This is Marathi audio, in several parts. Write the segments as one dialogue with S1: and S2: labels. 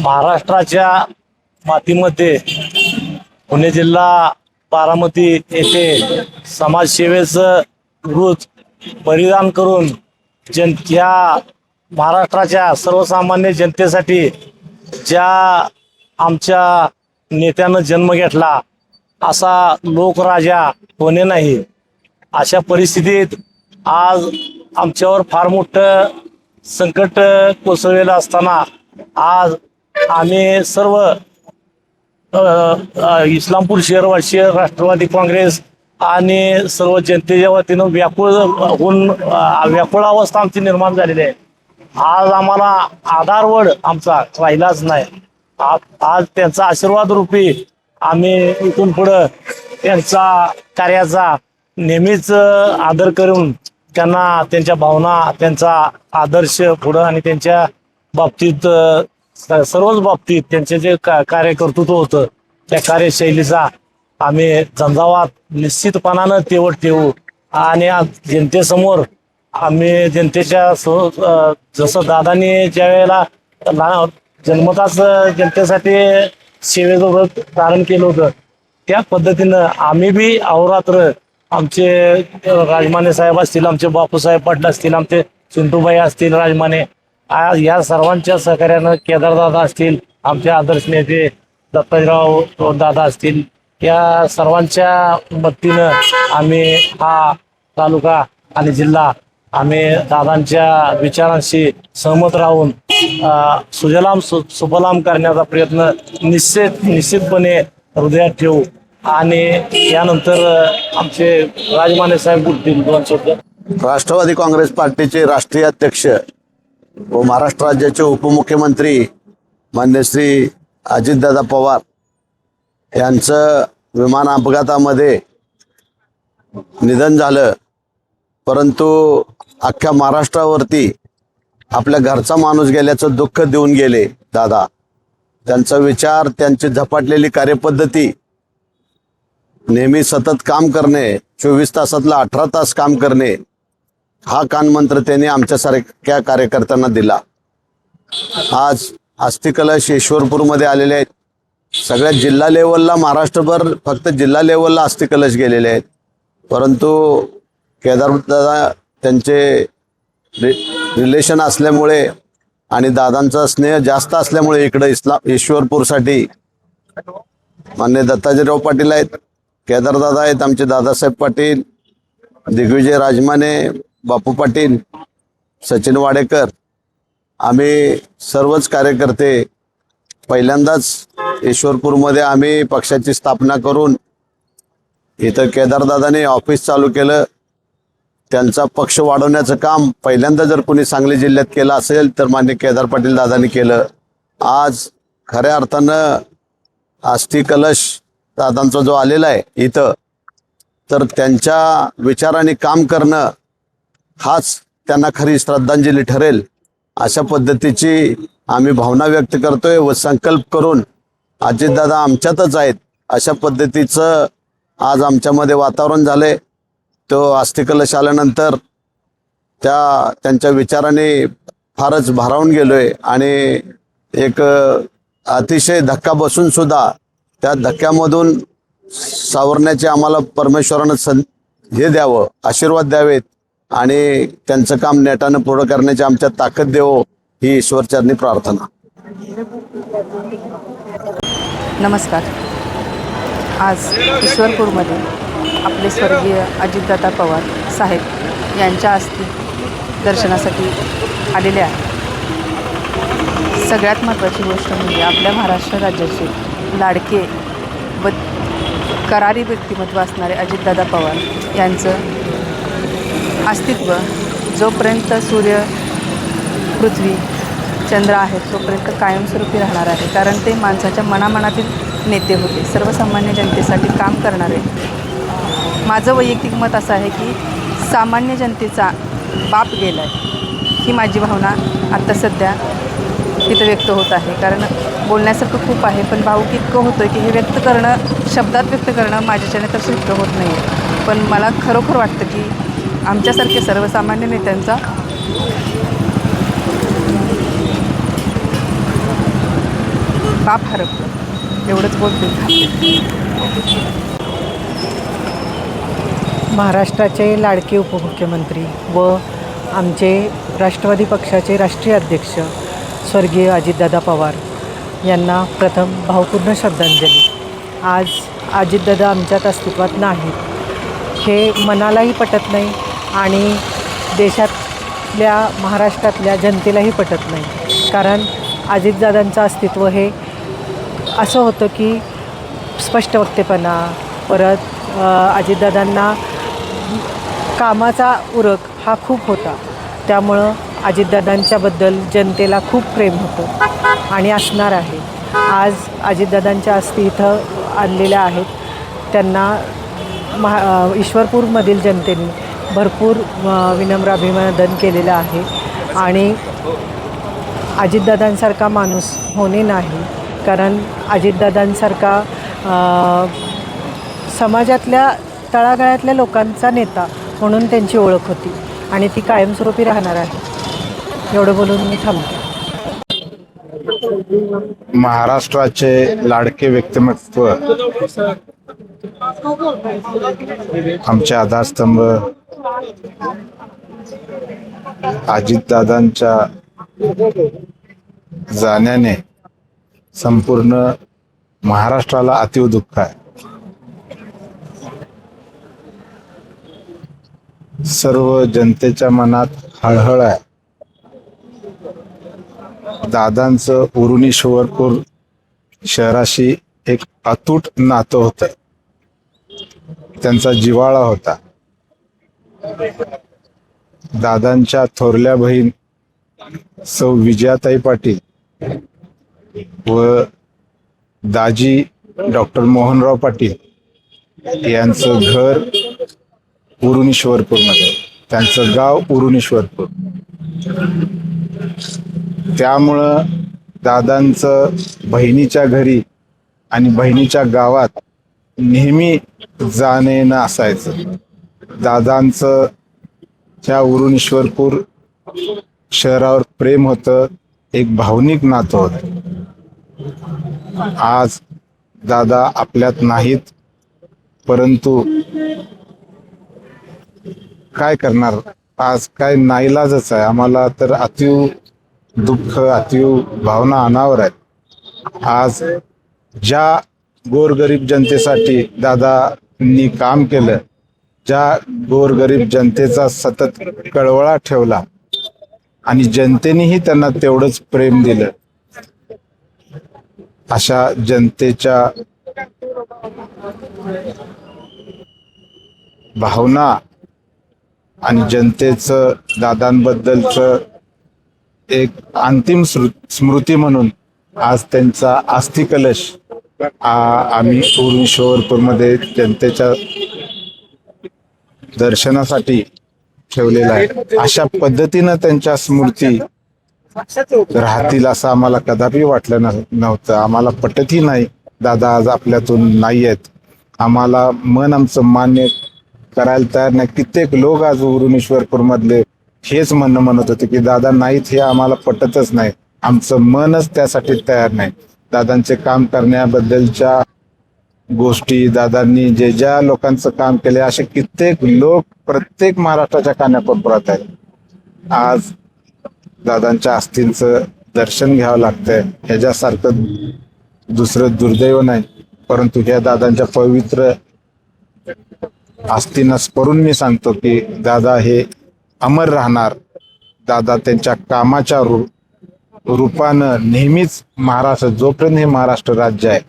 S1: महाराष्ट्राच्या मातीमध्ये पुणे जिल्हा बारामती येथे समाजसेवेचं रुज परिधान करून जन या महाराष्ट्राच्या सर्वसामान्य जनतेसाठी ज्या आमच्या नेत्यानं जन्म घेतला असा लोकराजा होणे नाही. अशा परिस्थितीत आज आमच्यावर फार मोठं संकट कोसळलेलं असताना आज आम्ही सर्व इस्लामपूर शहरवासी राष्ट्रवादी काँग्रेस आणि सर्व जनतेच्या वतीनं व्याकुळ होऊन व्याकुळ अवस्था आमची निर्माण झालेली आहे. आज आम्हाला आधारवड आमचा राहिलाच नाही. आज त्यांचा आशीर्वाद रूपी आम्ही इथून पुढं त्यांचा कार्याचा नेहमीच आदर करून त्यांना त्यांच्या भावना त्यांचा आदर्श पुढं आणि त्यांच्या बाबतीत स- सर्वच बाबतीत त्यांचे जे का- कार्यकर्तृत्व होतं त्या कार्यशैलीचा आम्ही झंझावात निश्चितपणानं तेवढ ठेवू. आणि आज जनतेसमोर आम्ही जनतेच्या सो- जसं दादानी ज्या वेळेला लहान जन्मताच जनतेसाठी सेवेचं व्रत धारण केलं होतं त्या पद्धतीनं आम्ही बी अहोरात्र आमचे राजमाने साहेब असतील आमचे बापूसाहेब पाटील असतील आमचे चिंटूबाई असतील राजमाने या सर्वांच्या सहकार्यानं केदारदादा असतील आमचे आदर्श नेते दत्ताजीराव दादा असतील या सर्वांच्या मदतीनं आम्ही हा तालुका आणि जिल्हा आम्ही दादांच्या विचारांशी सहमत राहून सुजलाम सु सुफलाम करण्याचा प्रयत्न निश्चित निश्चितपणे हृदयात ठेवू आणि यानंतर आमचे राजमाने साहेब बोलतील दोन शब्द.
S2: राष्ट्रवादी काँग्रेस पार्टीचे राष्ट्रीय अध्यक्ष व महाराष्ट्र राज्याचे उपमुख्यमंत्री मान्य श्री अजितदादा पवार यांचं विमान अपघातामध्ये निधन झालं. परंतु अख्ख्या महाराष्ट्रावरती आपल्या घरचा माणूस गेल्याचं दुःख देऊन गेले दादा. त्यांचा विचार त्यांची झपाटलेली कार्यपद्धती नेहमी सतत काम करणे चोवीस तासातलं अठरा तास काम करणे हा कानमंत्र त्यांनी आमच्यासारख्या कार्यकर्त्यांना दिला. आज अस्थिकलश ईश्वरपूरमध्ये आलेले आहेत. सगळ्या जिल्हा लेवलला महाराष्ट्रभर फक्त जिल्हा लेवलला अस्थिकलश गेलेले आहेत. परंतु केदारदादा त्यांचे रि रिलेशन असल्यामुळे आणि दादांचा स्नेह जास्त असल्यामुळे इकडं इस्ला ईश्वरपूरसाठी मान्य दत्ताजीराव पाटील आहेत. केदारदादा आहेत आमचे दादासाहेब पाटील दिग्विजय राजमाने बापू पाटील सचिन वाडेकर आम्ही सर्वच कार्यकर्ते पहिल्यांदाच ईश्वरपूरमध्ये आम्ही पक्षाची स्थापना करून इथं केदारदादाने ऑफिस चालू केलं. त्यांचा पक्ष वाढवण्याचं काम पहिल्यांदा जर कोणी सांगली जिल्ह्यात केलं असेल तर मान्य केदार पाटील दादांनी केलं. आज खऱ्या अर्थानं आस्थी कलश दादांचा जो आलेला आहे इथं तर त्यांच्या विचाराने काम करणं हाच त्यांना खरी श्रद्धांजली ठरेल. अशा पद्धतीची आम्ही भावना व्यक्त करतोय व संकल्प करून अजितदादा आमच्यातच आहेत. अशा पद्धतीचं आज आमच्यामध्ये वातावरण झाले तो अस्थिकलश आल्यानंतर त्या त्यांच्या विचाराने फारच भारावून गेलोय आणि एक अतिशय धक्का बसून सुद्धा त्या धक्क्यामधून सावरण्याचे आम्हाला परमेश्वरानं सं हे द्यावं आशीर्वाद द्यावेत. आणि त्यांचं काम नेटानं पूर्ण करण्याची आमच्या ताकद देवो ही ईश्वरचरणी प्रार्थना.
S3: नमस्कार. आज ईश्वरपूरमध्ये आपले स्वर्गीय अजितदादा पवार साहेब यांच्या हस्ते दर्शनासाठी आलेले आहे सगळ्यात महत्त्वाची गोष्ट म्हणजे आपल्या महाराष्ट्र राज्याचे लाडके व करारी व्यक्तिमत्व असणारे अजितदादा पवार यांचं अस्तित्व जोपर्यंत सूर्य पृथ्वी चंद्र आहेत तोपर्यंत कायमस्वरूपी राहणार आहे. कारण ते माणसाच्या मनामनातील नेते होते. सर्वसामान्य जनतेसाठी काम करणारे. माझं वैयक्तिक मत असं आहे की सामान्य जनतेचा बाप गेला आहे ही माझी भावना आत्ता सध्या तिथं व्यक्त होत आहे. कारण बोलण्यासारखं खूप आहे पण भाऊक इतकं होतं की हे व्यक्त करणं शब्दात व्यक्त करणं माझ्याच्याने तर शक्य होत नाही आहे पण मला खरोखर वाटतं की आमच्यासारखे सर्वसामान्य नेत्यांचा पाप हरपलं एवढंच बोलते.
S4: महाराष्ट्राचे लाडके उपमुख्यमंत्री व आमचे राष्ट्रवादी पक्षाचे राष्ट्रीय अध्यक्ष स्वर्गीय अजितदादा पवार यांना प्रथम भावपूर्ण श्रद्धांजली. आज अजितदादा आमच्यात अस्तित्वात नाहीत. हे मनालाही पटत नाही आणि देशातल्या महाराष्ट्रातल्या जनतेलाही पटत नाही. कारण अजितदादांचं अस्तित्व हे असं होतं की स्पष्ट वक्तेपणा परत अजितदादांना कामाचा उरक हा खूप होता. त्यामुळं अजितदादांच्याबद्दल जनतेला खूप प्रेम होतं आणि असणार आहे. आज अजितदादांच्या अस्थि इथं आणलेल्या आहेत. त्यांना महा ईश्वरपूरमधील जनतेने भरपूर विनम्र अभिवादन केलेलं आहे. आणि अजितदादांसारखा माणूस होणे नाही. कारण अजितदादांसारखा समाजातल्या तळागाळातल्या लोकांचा नेता म्हणून त्यांची ओळख होती. आणि ती कायमस्वरूपी राहणार आहे. एवढं बोलून मी थांबते.
S5: महाराष्ट्राचे लाडके व्यक्तिमत्व आमचे आधारस्तंभ अजितदादांच्या जाण्याने संपूर्ण महाराष्ट्राला अतिव दुःख आहे. सर्व जनतेच्या मनात हळहळ आहे. दादांचं उरुणी शिवरपूर शहराशी एक अतूट नातं होतं. त्यांचा जिवाळा होता. दादांच्या थोरल्या बहीण सौ विजयाताई पाटील व दाजी डॉक्टर मोहनराव पाटील यांचं घर उरुणीश्वरपूरमध्ये. त्यांचं गाव उरुणेश्वरपूर. त्यामुळं दादांचं बहिणीच्या घरी आणि बहिणीच्या गावात नेहमी जाणं येणं असायचं. दादांचं त्या उरुणेश्वरपूर शहरावर प्रेम होतं एक भावनिक नातं होतं. आज दादा आपल्यात नाहीत परंतु काय करणार? आज काय नाईलाजच आहे. आम्हाला तर अतीव दुःख अतीव भावना अनावर आहेत. आज ज्या गोरगरीब जनतेसाठी दादांनी काम केलं ज्या गोरगरीब जनतेचा सतत कळवळा ठेवला आणि जनतेनेही त्यांना तेवढंच प्रेम दिलं अशा जनतेच्या भावना आणि जनतेचं दादांबद्दलचं एक अंतिम स्मृती म्हणून आज त्यांचा अस्थि कलश आ- आम्ही जनतेच्या दर्शनासाठी ठेवलेला आहे. अशा पद्धतीनं त्यांच्या स्मृती राहतील असं आम्हाला कदापि वाटलं न- नव्हतं. आम्हाला पटतही नाही. दादा आज आपल्यातून नाही आहेत. आम्हाला मन आमचं मान्य करायला तयार नाही. कित्येक लोक आज उरुणेश्वरपूर मधले हेच म्हणणं म्हणत होते की दादा नाहीत हे आम्हाला पटतच नाही. आमचं मनच त्यासाठी तयार नाही. दादांचे काम करण्याबद्दलच्या गोष्टी दादांनी जे ज्या लोकांचं काम केले असे कित्येक लोक प्रत्येक महाराष्ट्राच्या कानाकोपऱ्यात आहेत. आज दादांच्या अस्थींचं दर्शन घ्यावं लागतंय. ह्याच्यासारखं दुसरं दुर्दैव नाही. परंतु ह्या दादांच्या पवित्र अस्थींना स्मरून मी सांगतो की दादा हे अमर राहणार. दादा त्यांच्या कामाच्या रूपानं नेहमीच महाराष्ट्र जोपर्यंत हे महाराष्ट्र राज्य आहे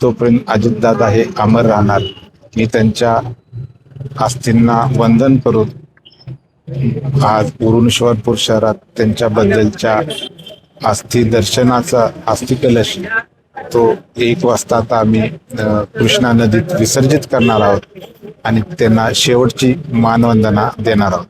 S5: तोपर्यंत अजितदादा हे अमर राहणार. मी त्यांच्या अस्थींना वंदन करून आज उरुणेश्वरपूर शहरात त्यांच्याबद्दलच्या अस्थि दर्शनाचा अस्थि कलश तो एक वाजता आता आम्ही कृष्णा नदीत विसर्जित करणार आहोत आणि त्यांना शेवटची मानवंदना देणार आहोत.